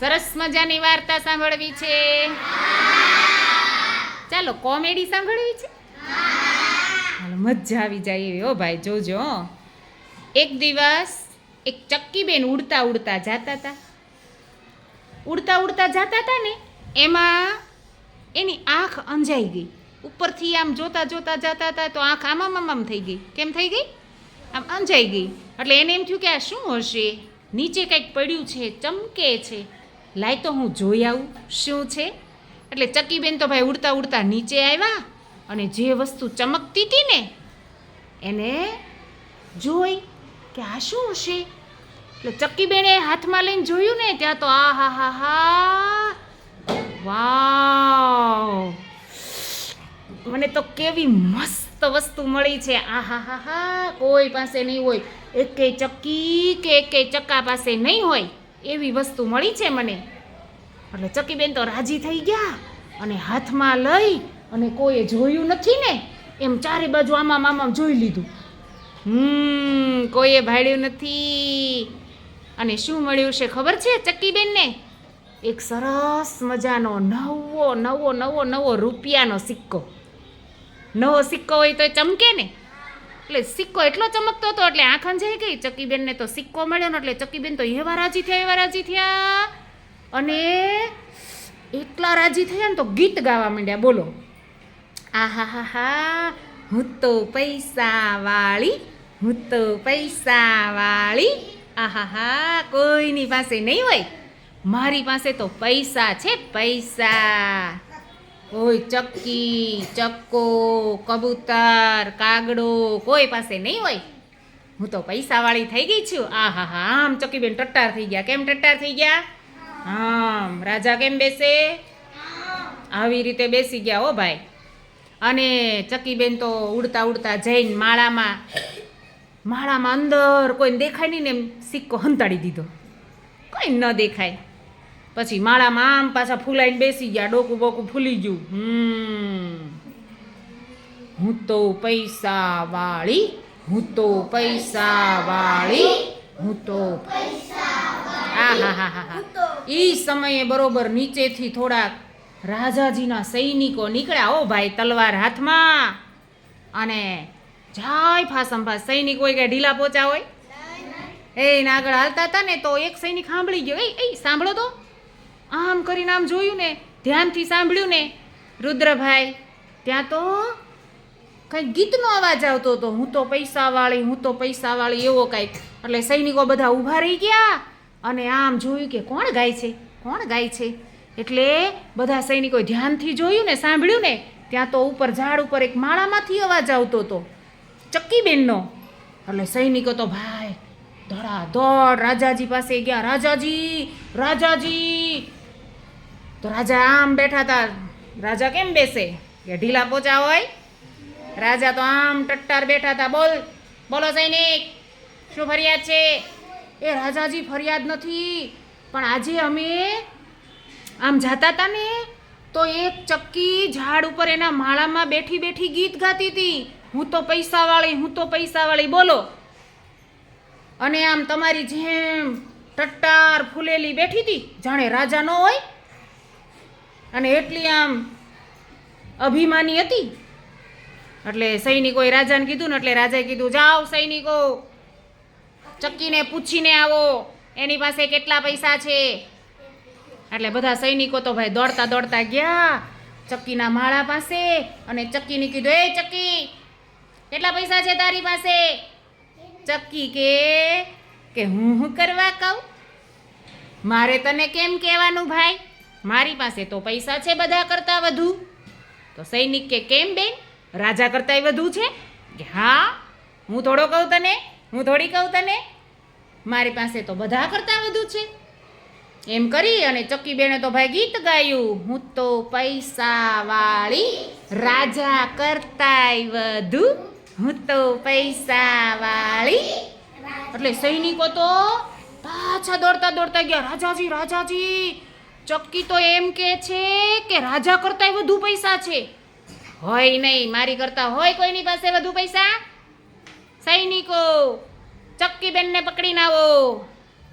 સરસ મજાની વાર્તા સાંભળવી છે. ચાલો, કોમેડી સાંભળવી છે? મજા આવી જાય એવી, હો ભાઈ, જોજો. એક દિવસ એક ચક્કીબેન ઉડતા ઉડતા જાતા હતા ઉડતા ઉડતા જાતા હતા ને, એમાં એની આંખ અંજાઈ ગઈ. ઉપરથી આમ જોતા જોતા જાતા હતા તો આંખ આમ આમ આમ થઈ ગઈ. કેમ થઈ ગઈ? આમ અંજાઈ ગઈ. એટલે એને એમ થયું કે આ શું હશે? નીચે કંઈક પડ્યું છે, ચમકે છે. લાય તો હું જોઈ આવું, શું છે? એટલે ચક્કીબેન તો ભાઈ ઉડતા ઉડતા નીચે આવ્યા અને જે વસ્તુ ચમકતી હતી ને, એને જોઈ કે આ શું હશે? એટલે ચક્કીબેને હાથમાં લઈને જોયું ને, ત્યાં તો આ હા હા હા, વાવ! મને તો કેવી મસ્ત વસ્તુ મળી છે, આ હા હા હા, કોઈ પાસે નહીં હોય એકેય ચક્કી કે એકેય ચક્કા પાસે નહીં હોય, એવી વસ્તુ મળી છે મને. એટલે ચકીબેન તો રાજી થઈ ગયા અને હાથમાં લઈ અને કોઈએ જોયું નથી ને, એમ ચારે બાજુ આમામ આમામ જોઈ લીધું. હમ, કોઈએ ભાડ્યું નથી. અને શું મળ્યું છે ખબર છે ચક્કીબેનને એક સરસ મજાનો નવો નવો નવો નવો રૂપિયાનો સિક્કો. નવો સિક્કો હોય તો ચમકે ને? એટલે સિક્કો એટલો ચમકતો હતો એટલે આંખ અંજાઈ ગઈ. ચક્કીબેનને તો સિક્કો મળ્યો ને એટલે ચક્કીબેન તો એવા રાજી થયા, એવા રાજી થયા. અને એટલા રાજી થયા ને તો ગીત ગાવા માંડ્યા, બોલો. આહા હા હા હું તો પૈસા વાળી હું તો પૈસા વાળી આહા હા કોઈની પાસે નહીં હોય. મારી પાસે તો પૈસા છે, પૈસા. કોઈ ચક્કી, ચક્કો, કબૂતર, કાગડો કોઈ પાસે નહીં હોય. હું તો પૈસાવાળી થઈ ગઈ છું. આ હા હા આમ ચક્કીબેન ટટ્ટાર થઈ ગયા. કેમ ટટ્ટાર થઈ ગયા? આમ, રાજા કેમ બેસે? આવી રીતે બેસી ગયા હો ભાઈ. અને ચકીબેન તો ઉડતા ઉડતા જઈને માળામાં માળામાં અંદર કોઈને દેખાય નહીં ને એમ સિક્કો હંતાડી દીધો. કોઈ ન દેખાય. પછી માળામાં આમ પાછા ફૂલાઈને બેસી ગયા, ડોકું બોકું ફૂલી ગયું. હમ. હું તો પૈસા વાળી હું તો પૈસા વાળી હું તો આ હા હા હા હા એ સમયે બરોબર નીચેથી થોડાક રાજાજીના સૈનિકો નીકળ્યા, ઓ ભાઈ, તલવાર હાથમાં. અને જાય ફાસમ ફાસ. સૈનિક હોય કે ઢીલા પોચા હોય? એ આગળ હાલતા હતા ને, તો એક સૈનિક સાંભળી ગયો. એ એ, સાંભળો તો. આમ કરીને આમ જોયું ને, ધ્યાનથી સાંભળ્યું ને, રુદ્રભાઈ, ત્યાં તો કંઈક ગીતનો અવાજ આવતો હતો. હું તો પૈસાવાળી, હું તો પૈસાવાળી, એવો કંઈક. એટલે સૈનિકો બધા ઊભા રહી ગયા. અને આમ જોયું કે કોણ ગાય છે? કોણ ગાય છે? એટલે બધા સૈનિકોએ ધ્યાનથી જોયું ને સાંભળ્યું ને, ત્યાં તો ઉપર ઝાડ ઉપર એક માળામાંથી અવાજ આવતો હતો. ચક્કીબેનનો. એટલે સૈનિકો તો ભાઈ, ધડાધડ રાજાજી પાસે ગયા. રાજાજી રાજાજી. તો રાજા આમ બેઠા હતા. રાજા કેમ બેસે? કે ઢીલા પોચા હોય? રાજા તો આમ ટટ્ટાર બેઠા હતા. બોલ, બોલો સૈનિક, શું ફરિયાદ છે? એ રાજાજી ફરિયાદ નથી, પણ આજે અમે આમ જાતા હતા ને, તો એક ચક્કી ઝાડ ઉપર એના માળામાં બેઠી બેઠી ગીત ગાતી હતી હું તો પૈસાવાળી, હું તો પૈસાવાળી, બોલો. અને આમ તમારી જેમ ટટ્ટાર ફૂલેલી બેઠી હતી જાણે રાજા ન હોય. અને એટલી આમ અભિમાની હતી. એટલે સૈનિકોએ રાજાને કીધું ને એટલે રાજાએ કીધું, જાઓ સૈનિકો ચક્કીને પૂછીને આવો. એની પાસે કેટલા પૈસા છે? એટલે બધા સૈનિકો તો ભાઈ દોડતા દોડતા ગયા. ચક્કીના માળા પાસે અને ચક્કીને કીધું, એ ચક્કી, કેટલા પૈસા છે તારી પાસે? ચક્કી કે કે હું હું કરવા કહું? મારે તને કેમ કહેવાનું ભાઈ? મારી પાસે તો પૈસા છે બધા કરતાં વધુ. તો સૈનિક કે, કેમ બેન? રાજા કરતાંય વધુ છે? કે, હા, હું થોડો કહું તને, હું થોડી કહું તને. મારી પાસે તો બધા કરતાં વધુ છે. એમ કરી અને ચક્કી બેને તો ભાઈ ગીત ગાયું. હું તો પૈસાવાળી રાજા કરતાંય વધુ. હું તો પૈસાવાળી એટલે સૈનિકો તો પાછા દોડતા દોડતા ગયા. રાજાજી રાજાજી, ચક્કી તો એમ કે છે કે રાજા કરતાંય વધુ પૈસા છે. હોય નહીં, મારી કરતા હોય કોઈની પાસે વધુ પૈસા? સૈનિકો ચક્કી બેનને પકડીને આવો.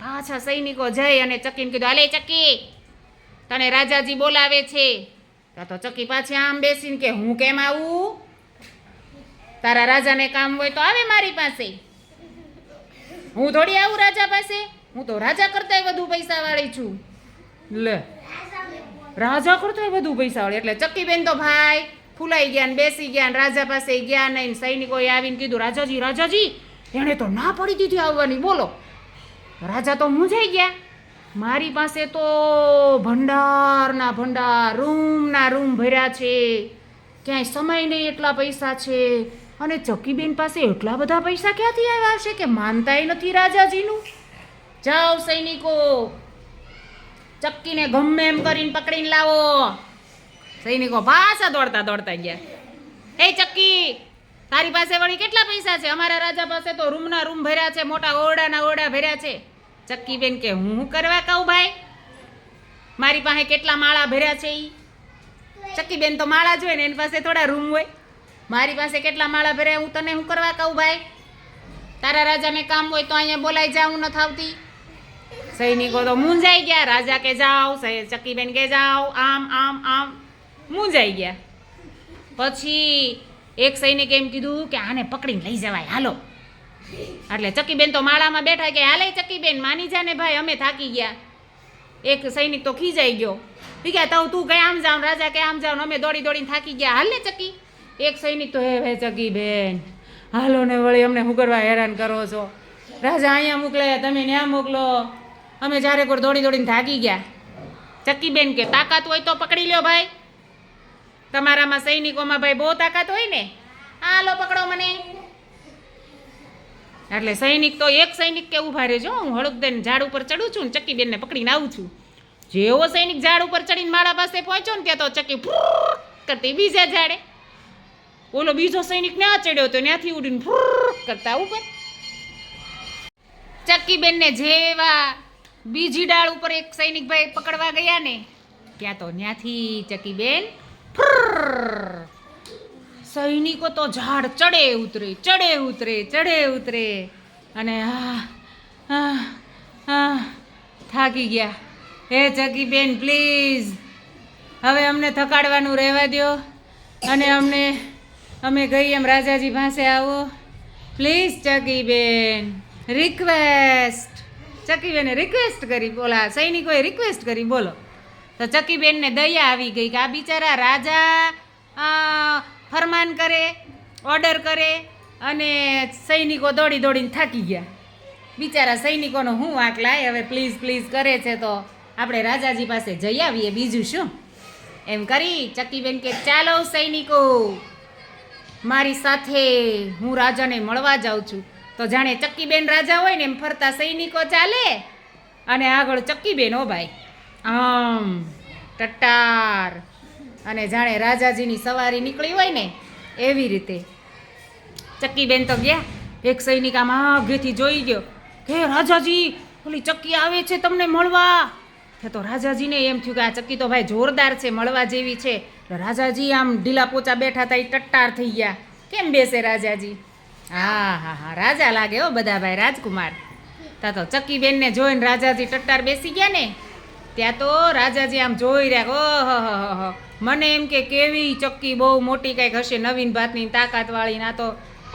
પાછા સૈનિકો જઈ અને ચક્કીને કીધું, હાલે ચક્કી. તને રાજાજી બોલાવે છે. તો ચક્કી પાછી આમ બેસીને કે, હું કેમ આવું? તારા રાજાને કામ હોય તો આવે મારી પાસે. હું થોડી આવું રાજા પાસે? હું તો રાજા કરતાંય વધુ પૈસા વાળી છું. લે. રાજા કરતાંય વધુ પૈસા વાળી એટલે ચક્કીબેન તો ભાઈ ફૂલાઈ ગયા ને બેસી ગયા ને રાજા પાસે ગયા નહીં સૈનિકોએ આવીને કીધું, રાજાજી રાજાજી એણે તો ના પડી દીધી આવવાની, બોલો. રાજા તો મૂંઝાઈ ગયા? મારી પાસે તો ભંડારના ભંડાર, રૂમના રૂમ ભર્યા છે. ક્યાંય સમય નહીં એટલા પૈસા છે. અને ચક્કીબેન પાસે એટલા બધા પૈસા ક્યાંથી આવ્યા છે કે માનતાય નથી રાજાજીનું? જાઓ સૈનિકો, ચક્કીને ગમે એમ કરીને પકડીને લાવો. સૈનિકો પાછા દોડતા દોડતા ગયા. એ ચક્કી! તારી પાસે વળી કેટલા પૈસા છે? અમારા રાજા પાસે તો રૂમના રૂમ ભર્યા છે, મોટા ઓરડાના ઓરડા ભર્યા છે. ચક્કીબેન કે, હું શું કરવા કહું ભાઈ? મારી પાસે કેટલા માળા ભર્યા છે એ ચક્કીબેન તો માળા જ હોય ને, એની પાસે થોડા રૂમ હોય. મારી પાસે કેટલા માળા ભર્યા, હું તને શું કરવા કહું ભાઈ? તારા રાજાને કામ હોય તો અહીંયા બોલાઈ જાઉં નથી આવતી સૈનિકો તો મૂંઝાઈ ગયા. રાજા કે, જાઓ. ચક્કીબેન કે, જાઓ. આમ આમ આમ. મૂંઝાઈ ગયા. પછી એક સૈનિકે એમ કીધું કે આને પકડીને લઈ જવાય, હાલો. એટલે ચકીબેન તો માળામાં બેઠા કે હાલે ચકીબેન, માની જા ને ભાઈ, અમે થાકી ગયા. એક સૈનિક તો ખીજાઈ ગયો. ઠીક કે તો તું કઈ આમ જાવ રાજા કે આમ ને અમે દોડી દોડીને થાકી ગયા. હાલે ચકી. એક સૈનિક તો, હે હે, ચકીબેન, હાલો ને વળી અમને હું કરવા હેરાન કરો છો? રાજા અહીંયા મોકલે, તમે ત્યાં મોકલો. અમે જ્યારે કોઈ દોડી દોડીને થાકી ગયા. ચકીબેન કે, તાકાત હોય તો પકડી લ્યો ભાઈ. તમારામાં સૈનિકોમાં ભાઈ બહુ તાકાત હોય ને? હાલો પકડો મને. એટલે સૈનિક તો એક સૈનિક કે ઊભા રહેજો. હું હળકદેન ઝાડ ઉપર ચડું છું ને ચક્કીબેનને પકડીને આવું છું. જેવો સૈનિક ઝાડ ઉપર ચડીને માળા પાસે પહોંચ્યો ને ત્યાં તો ચક્કી કરતી બીજા ઝાડે. ઓલો બીજો સૈનિક ના ચડ્યો તો ત્યાંથી ઉડીને કરતા ઉપર ચક્કીબેનને જેવા બીજી ડાળ ઉપર એક સૈનિક ભાઈ પકડવા ગયા ને, ત્યાં તો ત્યાંથી ચક્કીબેન. સૈનિકો તો ઝાડ ચડે ઉતરે ચડે ઉતરે ચડે ઉતરે. અને થાકી ગયા. હે ચકીબેન પ્લીઝ. હવે અમને થકાડવાનું રહેવા દ્યો. અને અમને, અમે ગઈ એમ રાજાજી પાસે આવો. પ્લીઝ ચકીબેન રિક્વેસ્ટ. ચકીબેને રિક્વેસ્ટ કરી, બોલા, સૈનિકોએ રિક્વેસ્ટ કરી, બોલો. તો ચકીબેનને દયા આવી ગઈ કે આ બિચારા રાજા ફરમાન કરે ઓર્ડર કરે અને સૈનિકો દોડી દોડીને થાકી ગયા. બિચારા સૈનિકોનો હું વાંક લાય? હવે પ્લીઝ પ્લીઝ કરે છે તો આપણે રાજાજી પાસે જઈ આવીએ. બીજું શું? એમ કરી ચકીબેન કે ચાલો સૈનિકો, મારી સાથે હું રાજાને મળવા જાઉં છું. તો જાણે ચક્કીબેન રાજા હોય ને એમ ફરતા સૈનિકો ચાલે અને આગળ ચક્કીબેન હો ભાઈ. આમ ટટ્ટાર અને જાણે રાજાજીની સવારી નીકળી હોય ને, એવી રીતે. ચક્કીબેન તો ગયા, એક સૈનિક આમ આગેથી જોઈ ગયો. કે રાજાજી, ઓલી ચક્કી આવે છે તમને મળવા? તે રાજાજીને એમ થયું કે આ ચક્કી તો ભાઈ જોરદાર છે, મળવા જેવી છે. રાજાજી આમ ઢીલા પોચા બેઠા હતા એ ટટ્ટાર થઈ ગયા. કેમ બેસે રાજાજી? હા હા હા, રાજા લાગે હો બધા ભાઈ, રાજકુમાર. તા તો ચક્કીબેનને જોઈને રાજાજી ટટ્ટાર બેસી ગયા ને ત્યાં તો રાજાજી આમ જોઈ રહ્યા ઓહો મને એમ કે કેવી ચક્કી, બહુ મોટી કંઈક હશે નવીન ભાતની તાકાતવાળી ના તો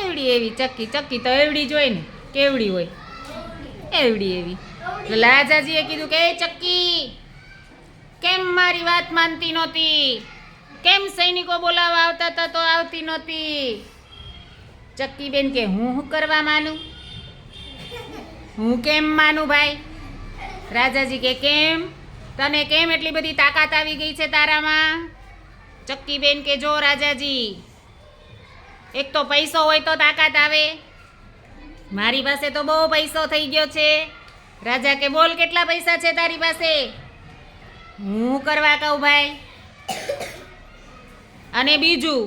એવડી એવી, ચક્કી ચક્કી તો એવડી જ હોય ને, કેવડી હોય? એવડી એવી. રાજાજીએ કીધું કે ચક્કી, કેમ મારી વાત માનતી નહોતી? કેમ સૈનિકો બોલાવવા આવતા હતા તો આવતી નહોતી? ચક્કીબેન કે, હું શું કરવા માનું હું કેમ માનું ભાઈ? રાજાજી કે, કેમ? તને કેમ એટલી બધી તાકાત આવી ગઈ છે તારામાં? ચક્કીબેન કે જો રાજાજી, એક તો પૈસો હોય તો તાકાત આવે. મારી પાસે તો બહુ પૈસો થઈ ગયો છે. રાજા કે બોલ કેટલા પૈસા છે તારી પાસે? હું કરવા કહું ભાઈ? અને બીજું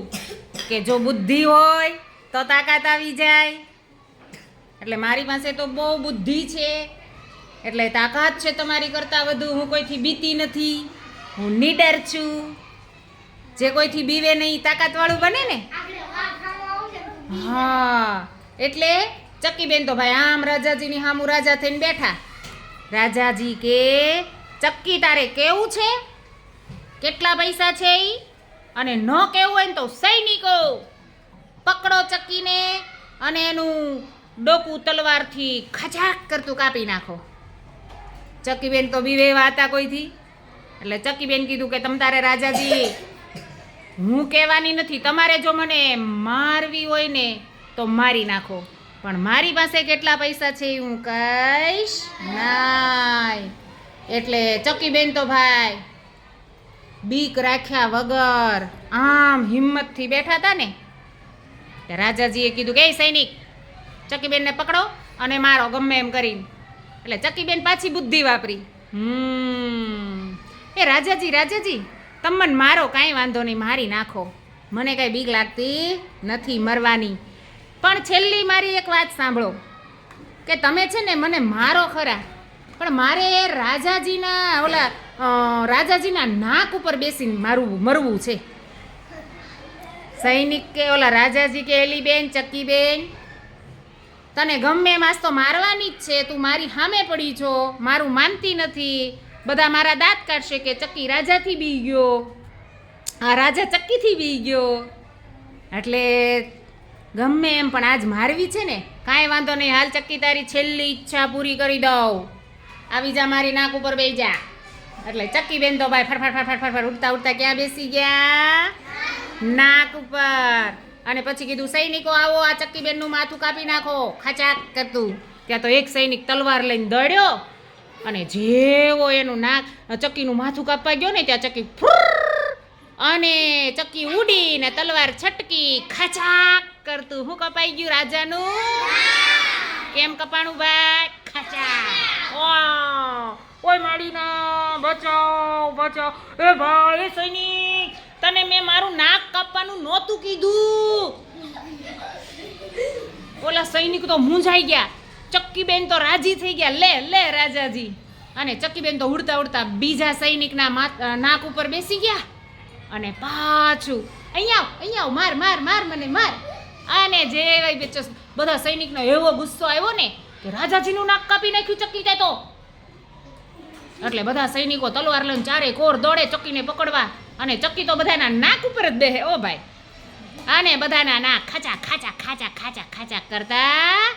કે જો બુદ્ધિ હોય તો તાકાત આવી જાય. એટલે મારી પાસે તો બહુ બુદ્ધિ છે. એટલે તાકાત છે તમારી કરતાં વધુ. હું કોઈથી બીતી નથી. હું નીડર છું. જે કોઈથી બીવે નહીં તાકાતવાળું બને ને? હા. એટલે ચક્કીબેન તો ભાઈ આમ રાજાજીની હામું રાજા થઈને બેઠા. રાજાજી કે, ચક્કી તારે કેવું છે? કેટલા પૈસા છે એ અને ન કેવું હોય ને તો સૈનિકો, પકડો ચક્કીને અને એનું ડોકું તલવારથી ખજાક કરતું કાપી નાખો. ચક્કીબેન તો બીવે હતા કોઈથી? એટલે ચકીબેન કીધું કે તમ તારે રાજાજી, હું કહેવાની નથી, તમારે જો મને મારવી હોય ને, તો મારી નાખો. પણ મારી પાસે કેટલા પૈસા છે હું કહીશ? નાય. એટલે ચકીબેન તો ભાઈ, બીક રાખ્યા વગર આમ હિંમતથી બેઠા હતા ને રાજાજીએ કીધું કે, "એ સૈનિક ચકીબેનને પકડો અને મારો ગમે એમ કરીને. એટલે ચકીબેન પાછી બુદ્ધિ વાપરી. હમ. એ રાજાજી રાજાજી તમને મને મારો કાંઈ વાંધો નહીં મારી નાખો. મને કાંઈ બીક લાગતી નથી મરવાની. પણ છેલ્લી મારી એક વાત સાંભળો. કે તમે છે ને મને મારો ખરા પણ મારે રાજાજીના ઓલા રાજાજીના નાક ઉપર બેસીને મારું મરવું છે. સૈનિક કે ઓલા રાજાજી કે એલી બેન ચક્કી બેન તને ગમે આજ તો મારવાની જ છે, તું મારી સામે પડી છો, મારું માનતી નથી. બધા મારા દાંત કાઢશે કે ચક્કી રાજાથી બી ગયો. આ રાજા ચક્કીથી બી ગયો. એટલે ગમે એમ, પણ આજ મારવી છે ને, કાંઈ વાંધો નહીં, હાલ ચક્કી તારી છેલ્લી ઈચ્છા પૂરી કરી દઉં. આવી જા, મારી નાક ઉપર બે જા. એટલે ચક્કી બેન તો ભાઈ ફરફર ફરફર ફરફર ઉડતા ઉડતા ક્યાં બેસી ગયા? નાક ઉપર. અને પછી કીધું, સૈનિકો, આવો, આ ચક્કીબેનનું માથું કાપી નાખો. ખાચાક કરતું. ત્યાં તો એક સૈનિક તલવાર લઈને દોડ્યો અને જેવો એનું નાક ચક્કીનું માથું કાપવા ગયો ને, ત્યાં ચક્કી અને ચક્કી ઉડીને તલવાર છટકી ખાચાક કરતું. હું કપાઈ ગયું રાજાનું? કેમ કપાણું ભાઈ? ખાચા! ઓય માડીના, બચાવ બચાવ. એ ભાઈ સૈનિક, તને મેં મારું નાક કાપવાનું નહોતું કીધું. ઓલા સૈનિક તો મૂંઝાઈ ગયા. ચક્કીબેન તો રાજી થઈ ગયા. લે લે રાજાજી. અને ચક્કીબેન તો ઉડતા ઉડતા બીજા સૈનિકના નાક ઉપર બેસી ગયા. અને પાછું અહીંયા અહીંયા માર માર માર મને, માર. અને જે બધા સૈનિકનો એવો ગુસ્સો આવ્યો ને કે રાજાજીનું નાક કાપી નાખ્યું ચક્કી તે તો. એટલે બધા સૈનિકો તલવાર લઈને ચારે કોર દોડે ચક્કીને પકડવા. અને ચક્કી તો બધાના નાક ઉપર જ દેહે ઓ ભાઈ. અને બધાના નાક ખાચા ખાચા ખાચા ખાચા ખાચા કરતા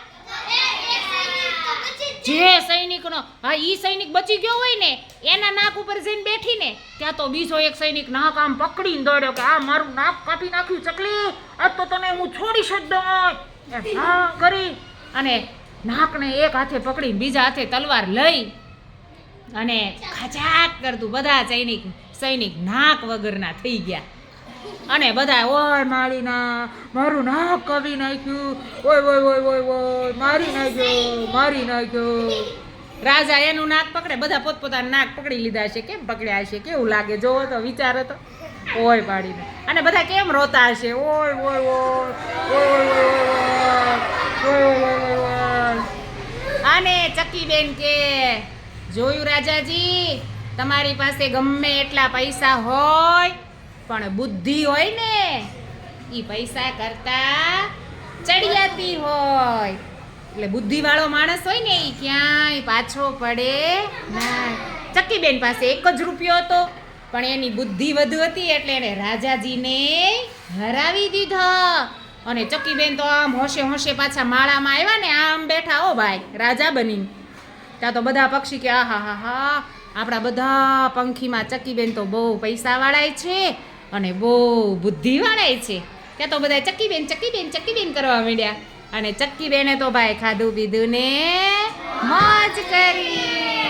જે સૈનિકનો, હા, ઈ સૈનિક બચી ગયો હોય ને, એના નાક ઉપર જઈને બેઠી ને ત્યાં તો બીજો એક સૈનિક નાક આમ પકડીને દોડ્યો કે, આ મારું નાક કાપી નાખ્યું, ચકલી, આ તો તને હું છોડી જ હા, કરી. અને નાકને એક હાથે પકડીને બીજા હાથે તલવાર લઈ અને ખચાક કરતું બધા સૈનિક સૈનિક નાક વગરના થઈ ગયા. અને બધા ઓય માળીના મારું ના કવિ નાખ્યું ઓય ઓય ઓય ઓય ઓય મારી નાખ્યો મારી નાખ્યો રાજા એનું નાક પકડે બધા પોતપોતાના નાક પકડી લીધા છે કેમ પકડ્યા છે કેવું લાગે જોવો તો વિચાર હતો ઓય પાડીને અને બધા કેમ રોતા હશે ઓય ઓય ઓય અને ચકીબેન કે જોયું રાજાજી તમારી પાસે ગમે એટલા પૈસા હોય પણ બુદ્ધિ હોય ને એ પૈસા કરતા ચડિયાતી હોય. એટલે બુદ્ધિવાળો માણસ હોય ને એ ક્યાંય પાછો પડે ના. ચક્કીબેન પાસે એક જ રૂપિયો હતો, પણ એની બુદ્ધિ વધુ હતી એટલે એને રાજાજીને હરાવી દીધો. અને ચક્કીબેન તો આમ હોશે હોશે પાછા માળામાં આવ્યા ને, આમ બેઠા હો ભાઈ, રાજા બનીને. ત્યાં તો બધા પક્ષી કે આહા હા હા આપણા બધા પંખીમાં ચક્કીબેન તો બહુ પૈસાવાળાય છે અને બહુ બુદ્ધિવાળાય છે. ત્યાં તો બધા ચક્કીબેન ચક્કીબેન ચક્કીબેન કરવા માંડ્યા. અને ચક્કીબેને તો ભાઈ ખાધું પીધું ને મોજ કરી.